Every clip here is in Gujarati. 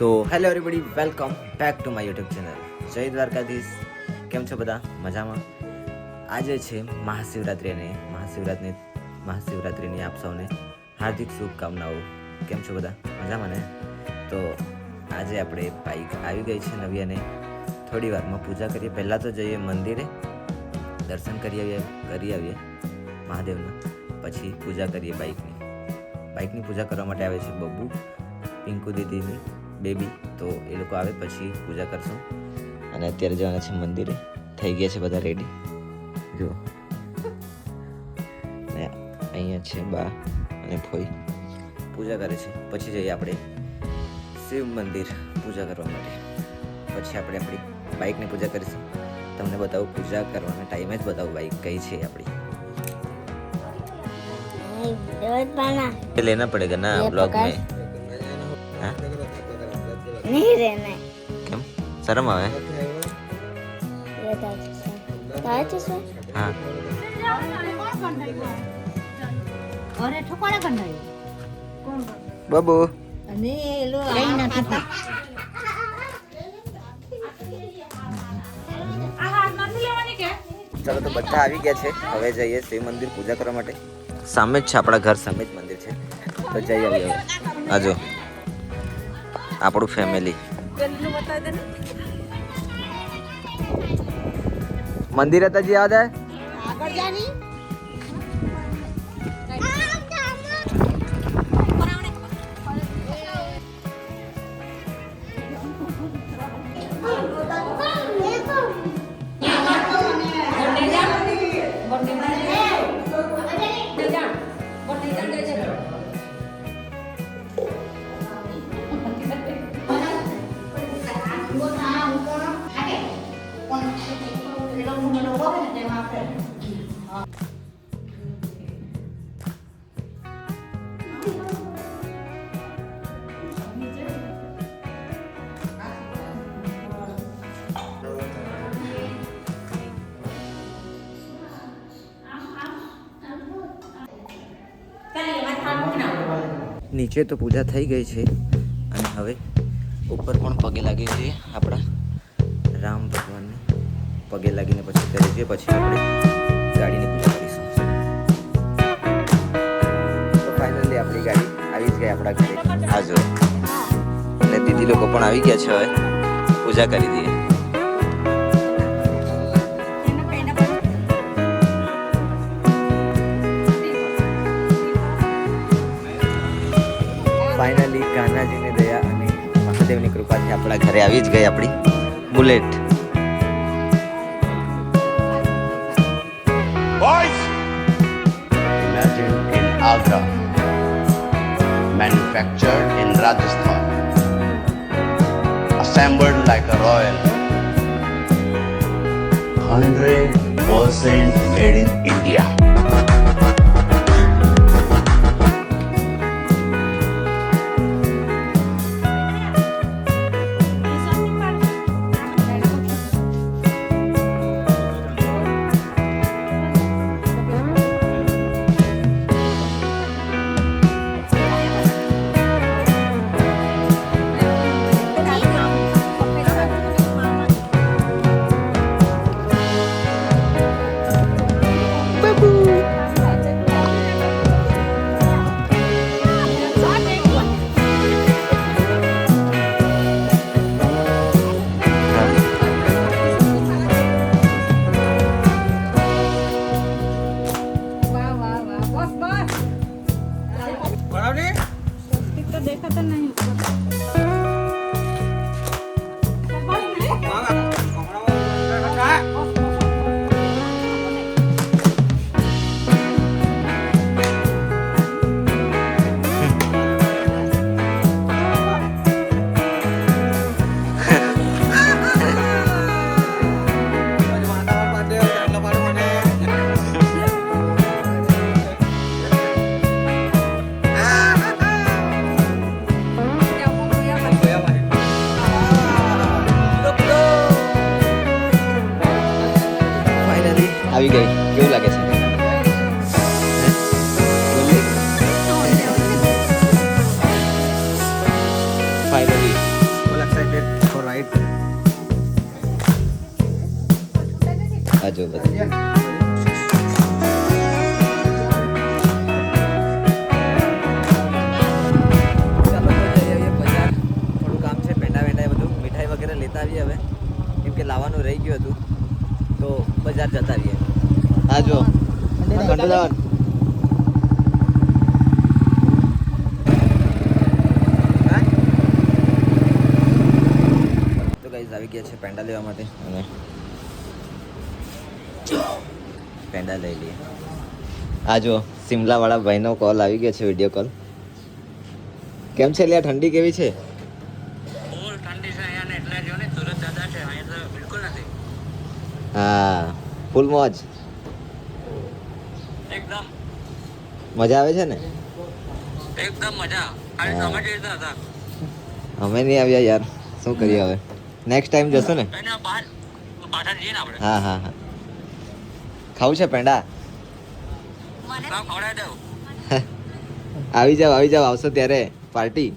Hello everybody welcome back to my YouTube channel જય દ્વારકાધીશ. કેમ છો બધા? મજામાં? આજે છે મહાશિવરાત્રિ મહાશિવરાત્રિની મહાશિવરાત્રિની આપ સૌને હાર્દિક શુભકામનાઓ. કેમ છો બધા? મજામાં ને? તો આજે આપણે બાઈક આવી ગઈ છે નવી અને થોડી વારમાં પૂજા કરીએ. પહેલાં તો જઈએ મંદિરે, દર્શન કરી આવીએ કરી આવીએ મહાદેવના. પછી પૂજા કરીએ બાઈકની બાઇકની પૂજા કરવા માટે આવે છે બબ્બુ પિંકુ દીદીની બેબી તો એ લોકો આવે પછી પૂજા કરશું. અને અત્યારે જવાના છે મંદિરે. થઈ ગયા છે બધા રેડી જો ને અહીંયા છે બા અને ફોઈ પૂજા કરે છે. પછી જઈએ આપણે શિવ મંદિર પૂજા કરવા માટે. પછી આપણે આપણી બાઇકની પૂજા કરીશું. તમને બતાવું પૂજા કરવાના ટાઈમે જ બતાવું બાઇક કઈ છે આપણી. લેના પડેગા ના બ્લોગ મેં નહીં રે નહીં કેમ શરમ આવે હા બાબુ ચાલો તો બધા આવી ગયા છે. હવે જઈએ શિવ મંદિર પૂજા કરવા માટે. સામે જ છે આપણા ઘર સામે જ મંદિર છે. તો જઈએ આવીએ આજો આપણું ફેમિલી મંદિર હતા જે યાદ આગળ જાની. નીચે તો પૂજા થઈ ગઈ છે અને હવે ઉપર પણ પગે લાગી છે આપણા રામ ભગવાનને. પગે લાગીને પછી કરી છીએ પછી આપણે ગાડીની પૂજા કરીશું. તો ફાઇનલી આપણી ગાડી આવી જ ગઈ આપણા ઘરે. હાજર અને દીદી લોકો પણ આવી ગયા છે હવે. પૂજા કરી દઈએ. ફાઇનલી કાનાજીની દયા અને મહાદેવની કૃપાથી આપણા ઘરે આવી જ ગઈ આપણી Bullet. Boys! Imagine in Agra, manufactured in Rajasthan, assembled like a royal. 100% made in India. સ્વસ્તિક તો દેખાતા નહીં એ બધું. મીઠાઈ વગેરે લેતા આવીએ હવે. કેમ કે લાવવાનું રહી ગયું હતું. તો બજાર જતા રહીએ હા જો. તો ગાઈઝ આવી ગયા છે પેંડા લેવા માટે. અને? પેંડા લઈ લઈએ. આ જો. સિમલાવાળા ભાઈનો કોલ આવી ગયો છે વીડિયો કોલ કેમ છે લ્યા ઠંડી કેવી છે? હા ફૂલ મોજ. એકદમ. મજા આવે છે ને? એકદમ મજા. હા. તમે કેવી રીતે હતા? અમે નહીં આવ્યા યાર. શું કરીએ હવે? નેક્સ્ટ ટાઈમ જશું ને? પાછળ જઈએ ને આપણે. હા હા હા. ખાવું છે પેંડા? આવી જાવ આવી જાવ આવશો ત્યારે. પાર્ટી?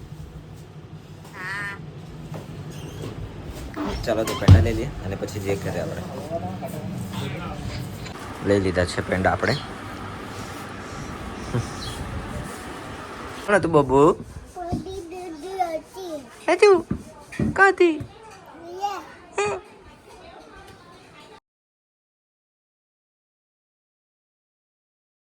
ચાલો તો પેંડા લઈ લઈએ અને પછી જે કરે આપણે. લઈ લીધા છે પેંડા આપણે. કોણ હતું બબુ હજુ કાથી